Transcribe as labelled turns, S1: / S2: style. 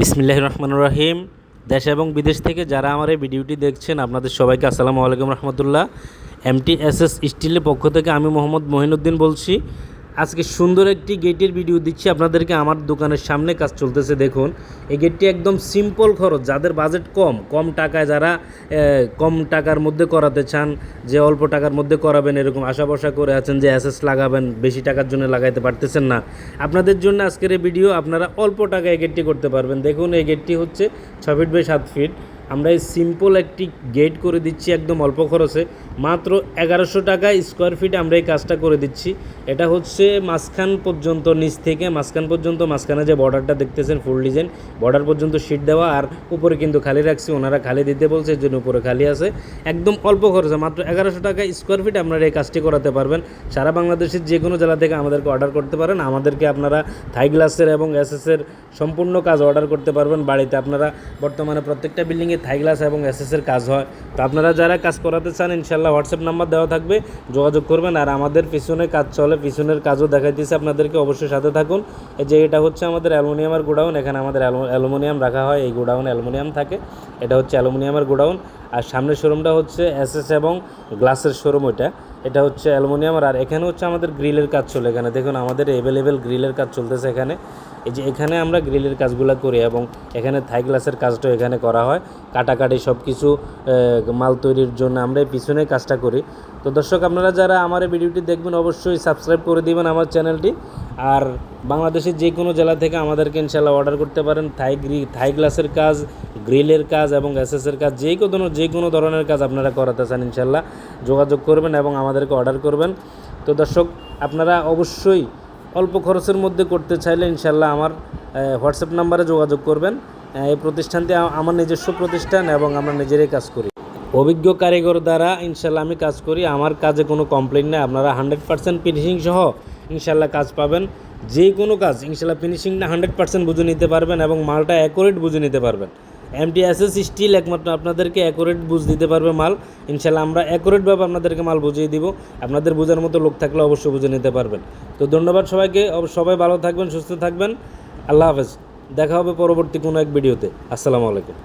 S1: বিসমিল্লাহ রহমান রহিম দেশ এবং বিদেশ থেকে যারা আমার এই ভিডিওটি দেখছেন, আপনাদের সবাইকে আসসালামু আলাইকুম রহমতুল্লাহ। এম টি এস এস স্টিলের পক্ষ থেকে আমি মোহাম্মদ মহিনুদ্দিন বলছি। আজকে সুন্দর একটি গেটের ভিডিও দিচ্ছি আপনাদেরকে। আমার দোকানের সামনে কাজ চলতেছে, দেখুন। এই গেটটি একদম সিম্পল খরচ, যাদের বাজেট কম কম টাকায় যারা কম টাকার মধ্যে করাতে চান, যে অল্প টাকার মধ্যে করাবেন, এরকম আশা করে আছেন যে এস লাগাবেন, বেশি টাকার জন্য লাগাইতে পারতেছেন না। আপনাদের জন্য আজকের এই ভিডিও আপনারা অল্প টাকায় এই গেটটি করতে পারবেন। দেখুন, এই গেটটি হচ্ছে ছ ফিট বাই সাত ফিট আমরা এই সিম্পল একটি গেট করে দিচ্ছি একদম অল্প খরচে। মাত্র এগারোশো টাকা স্কোয়ার ফিট আমরা এই কাজটা করে দিচ্ছি। এটা হচ্ছে মাঝখান পর্যন্ত, নিচ থেকে মাঝখান পর্যন্ত, মাঝখানে যে বর্ডারটা দেখতেছেন ফুল ডিজাইন বর্ডার পর্যন্ত শিট দেওয়া। আর উপরে কিন্তু খালি রাখছি, ওনারা খালি দিতে বলছে এর জন্য উপরে খালি আছে। একদম অল্প খরচে, মাত্র এগারোশো টাকা স্কোয়ার ফিট আপনারা এই কাজটি করাতে পারবেন। সারা বাংলাদেশের যে কোনো জেলা থেকে আমাদেরকে অর্ডার করতে পারেন। আমাদেরকে আপনারা থাই গ্লাসের এবং এসএসের সম্পূর্ণ কাজ অর্ডার করতে পারবেন। বাড়িতে আপনারা বর্তমানে প্রত্যেকটা বিল্ডিংয়ে থাই গ্লাস এবং এসএসের কাজ হয়। তো আপনারা যারা কাজ করাতে চান ইনশাল্লাহ হোয়াটসঅ্যাপ নাম্বার দেওয়া থাকবে। যোগাযোগ করবেন আর আমাদের পিছনে কাজ চলে, পিছনের কাজও দেখাইতেছে আপনাদেরকে, অবশ্যই সাথে থাকুন। এই যে এটা হচ্ছে আমাদের অ্যালুমিনিয়ামের গোডাউন, এখানে আমাদের অ্যালুমিনিয়াম রাখা হয়, এই গোডাউনে অ্যালুমিনিয়াম থাকে। এটা হচ্ছে অ্যালুমিনিয়ামের গোডাউন। আর সামনের শোরুমটা হচ্ছে এসএস এবং গ্লাসের শোরুম ওইটা। এটা হচ্ছে অ্যালুমিনিয়াম আর এখানে হচ্ছে আমাদের গ্রিলের কাজ চলে এখানে। দেখুন, আমাদের অ্যাভেলেবেল গ্রিলের কাজ চলতেছে এখানে। এই যে এখানে আমরা গ্রিলের কাজগুলো করি এবং এখানে থাই গ্লাসের কাজটাও এখানে করা হয়। কাটাকাটি সব কিছু মাল তৈরির জন্য আমরা এই পিছনে কাজটা করি। তো দর্শক, আপনারা যারা আমার এই ভিডিওটি দেখবেন, অবশ্যই সাবস্ক্রাইব করে দিবেন আমার চ্যানেলটি। আর বাংলাদেশের যে কোনো জেলা থেকে আমাদেরকে ইনশাল্লাহ অর্ডার করতে পারেন। থাই গ্রি, থাই গ্লাসের কাজ, গ্রিলের কাজ এবং এসএসের কাজ যে কোনো যে কোনো ধরনের কাজ আপনারা করাতে চান ইনশাল্লাহ যোগাযোগ করবেন এবং আমাদেরকে অর্ডার করবেন। তো দর্শক, আপনারা অবশ্যই অল্প খরচের মধ্যে করতে চাইলে ইনশাল্লাহ আমার হোয়াটসঅ্যাপ নাম্বারে যোগাযোগ করবেন। এই প্রতিষ্ঠানটি আমার নিজস্ব প্রতিষ্ঠান এবং আমরা নিজেরাই কাজ করি। অভিজ্ঞ কারিগর দ্বারা ইনশাল্লাহ আমি কাজ করি। আমার কাজে কোনো কমপ্লেন নেই। আপনারা হান্ড্রেড পার্সেন্ট ফিনিশিং সহ ইনশাল্লাহ কাজ পাবেন। যে কোনো কাজ ইনশাল্লাহ ফিনিশিংটা হান্ড্রেড পার্সেন্ট বুঝে নিতে পারবেন এবং মালটা অ্যাকুরেট বুঝে নিতে পারবেন। এমটিএসএস স্টিল একমাত্র আপনাদেরকে অ্যাকোরেট বুঝ দিতে পারবে মাল। ইনশাল্লাহ আমরা অ্যাকোরেটভাবে আপনাদেরকে মাল বুঝিয়ে দিব। আপনাদের বোঝার মতো লোক থাকলে অবশ্যই বুঝে নিতে পারবেন। তো ধন্যবাদ সবাইকে সবাই ভালো থাকবেন, সুস্থ থাকবেন। আল্লাহ হাফেজ। দেখা হবে পরবর্তী কোনো এক ভিডিওতে। আসসালামু আলাইকুম।